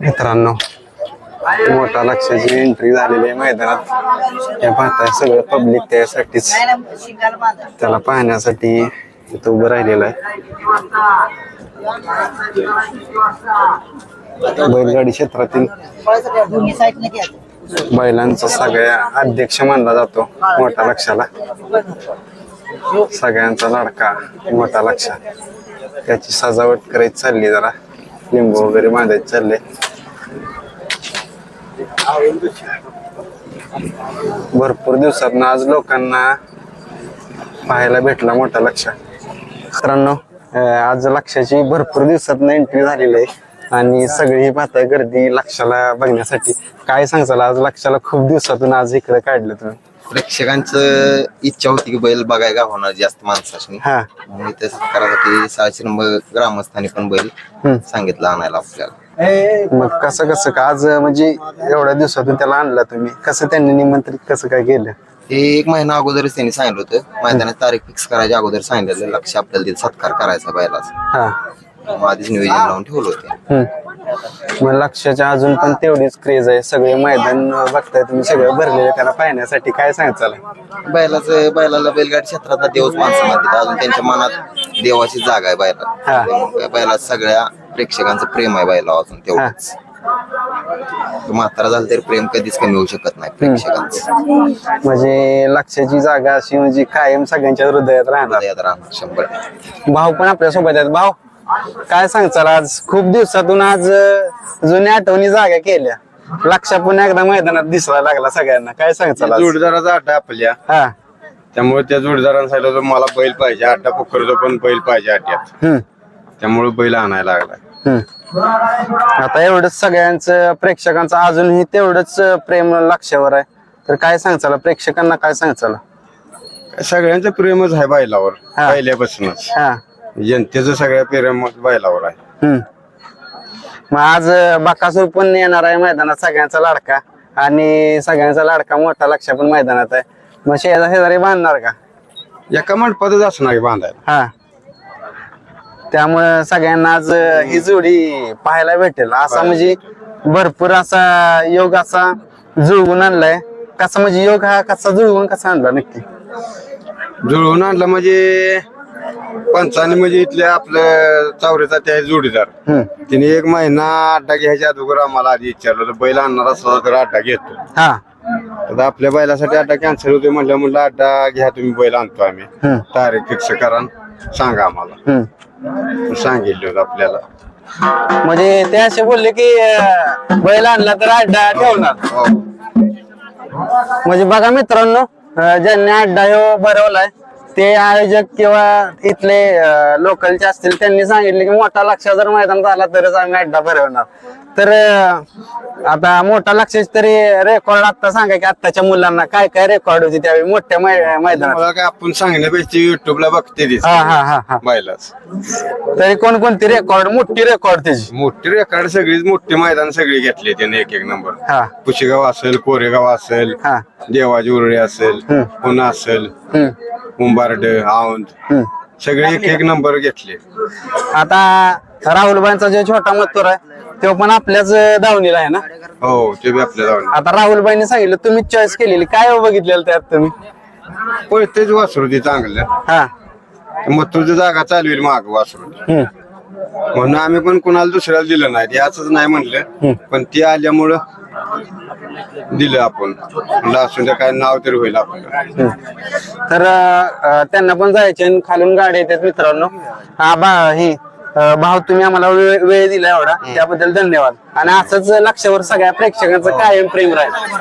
मित्रांनो मोठा लक्षाची एंट्री झालेली आहे मैदानात. हे पाहताय सगळं पब्लिक त्यासाठीच त्याला पाहण्यासाठी इथं उभं राहिलेलं आहे. बैलगाडी क्षेत्रातील बैलांचा सगळ्या अध्यक्ष मानला जातो मोठा लक्षाला. सगळ्यांचा लाडका मोठा लक्ष त्याची सजावट करायची चालली जरा. लिंबू वगैरे बांधायचे चालले भरपूर दिवसात आज लोकांना पाहायला भेटला मोठा लक्ष मित्रांनो आज लक्षाची भरपूर दिवसात एंट्री झालेली आहे. आणि सगळी पाहताय गर्दी लक्षाला बघण्यासाठी. काय सांगचाल आज लक्षाला खूप दिवसातून आज इकडे काढलं तुम्ही. प्रेक्षकांचं इच्छा होती की बैल बघायला होणार जास्त माणसाशी हा. म्हणून इथे सत्कारासाठी सहाशे नंबर ग्रामस्थांनी पण बैल. सांगितलं आणायला आपल्याला. मग कसं कसं? का आज म्हणजे एवढ्या दिवसातून त्याला आणला तुम्ही? कसं त्यांनी निमंत्रित कसं काय केलं? ते एक महिना अगोदरच त्यांनी सांगितलं होतं. मैदानात तारीख फिक्स करायच्या अगोदर सांगितलेलं. लक्ष आपल्याला तिथे सत्कार करायचा बैलाचा. हा. मग आधीच नियोजन लावून ठेवलं होते. हम्म. मग लक्षाच्या अजून पण तेवढीच क्रेज आहे. सगळे मैदान बघताय तुम्ही सगळं भरलेले त्याला पाहण्यासाठी. काय सांगायचं बैलाचं बैलाला बैलगाडी क्षेत्रातला देवच माणसं मानतात अजून त्यांच्या मनात देवाची जागा आहे बैला बैला सगळ्या प्रेक्षकांचं प्रेम आहे बैला अजून तेवढंच. तो म्हातारा झाला तरी प्रेम कधीच कमी होऊ शकत नाही प्रेक्षकांचं. म्हणजे लक्षाची जागा अशी म्हणजे कायम सगळ्यांच्या हृदयात राहणार. हृदयात राहणार शंभर. भाऊ पण आपल्यासोबत आहेत. भाऊ काय सांगचाल आज खूप दिवसातून आज अं, जुन्या आठवणी जागा केल्या. लक्ष पुन्हा एकदा मैदानात दिसायला लागला सगळ्यांना. काय सांगचाल आज? जोडीदाराचा अड्डा आपल्या. हा. त्यामुळे त्या जोडीदारांना सांगितलं होतं मला बैल पाहिजे अड्डा पुकरतो पण बैल पाहिजे अड्ड्यात हम्म. त्यामुळे बैल आणायला लागला. हम्म. आता एवढंच सगळ्यांचं प्रेक्षकांचं अजूनही तेवढंच प्रेम लक्षावर आहे. तर काय सांगचाल प्रेक्षकांना काय सांगचाल सगळ्यांचं प्रेमच आहे बैलावर हा. पहिल्यापासूनच. हा. जनतेचं सगळ्या प्रेम बैलावर आहे. हम्म. मग आज बाकासूर पण येणार आहे मैदानात सगळ्यांचा लाडका. आणि सगळ्यांचा लाडका मोठा लक्ष पण मैदानात आहे. मग शेजा शेजारी बांधणार का? एका मंडपातच असणार आहे बांधायला. हा. त्यामुळे सगळ्यांना आज ही जोडी पाहायला भेटेल. असा म्हणजे भरपूर असा योग असा जुळवून आणलाय. कसा म्हणजे योग हा कसा जुळवून कसा आणला नक्की? जुळवून आणलं म्हणजे पंचाने म्हणजे इथल्या आपलं चावरेचा त्या जोडीदार. तिने एक महिना अड्डा घ्यायच्या अगोदर आम्हाला आधी विचारलं होतं बैल आणणार असला तर अड्डा घेतो हा आता आपल्या बैलासाठी अड्डा कॅन्सल होते म्हणलं म्हणलं अड्डा घ्या तुम्ही बैल आणतो आम्ही. तारीख फिक्स करा सांगा आम्हाला हम्म. सांगितलं होतं आपल्याला म्हणजे ते असे बोलले की अं, बैल आणला तर अड्डा ठेवणार हो. म्हणजे बघा मित्रांनो अं, ज्यांनी अड्डा ह्यो भरवलाय ते आयोजक किंवा इथले लोकलचे असतील त्यांनी सांगितले की मोठा लक्ष जर मैदान झाला तरच आम्ही अड्डा भरवणार. तर आता मोठा लक्ष तरी रेकॉर्ड आता सांगा की आत्ताच्या मुलांना काय काय रेकॉर्ड होती त्यावेळी? मोठ्या मैदानात. काय आपण सांगण्यापेक्षा युट्यूबला बघते ती. हा हा हा हा. बैलाच. तरी कोणकोणती रेकॉर्ड मोठी रेकॉर्ड त्याची. मोठी रेकॉर्ड सगळीच मोठी मैदान सगळी घेतली त्याने एक एक नंबर हा. कुशेगाव असेल कोरेगाव असेल हा. देवाची उरळी असेल पुन्हा असेल हम्म. उंबारड औंध सगळे एक एक नंबर घेतले. आता राहुलबाईंचा जो छोटा मथुर आहे तो पण आपल्याच धावणीला आहे ना? हो ते बी आपल्या जाऊन आता राहुलबाईंनी सांगितलं तुम्ही चॉईस केलेली काय बघितलेलं त्यात तुम्ही? पळतेच वासरू ती चांगलं. हा. मग तुझं जागा चालवेल माग वासरू हम्म. म्हणून आम्ही पण कुणाला दुसऱ्याला दिलं नाही याच नाही म्हणलं. पण ती आल्यामुळं दिलं आपण. म्हणलं असू द्या काय नाव तरी होईल आपलं. तर अं, त्यांना पण जायचे आणि खालून गाडी येतात मित्रांनो. हा बा ही अं, भाऊ तुम्ही आम्हाला वेळ वेळ दिला एवढा. त्याबद्दल धन्यवाद. आणि असंच लक्षावर सगळ्या प्रेक्षकांचं कायम प्रेम राहील.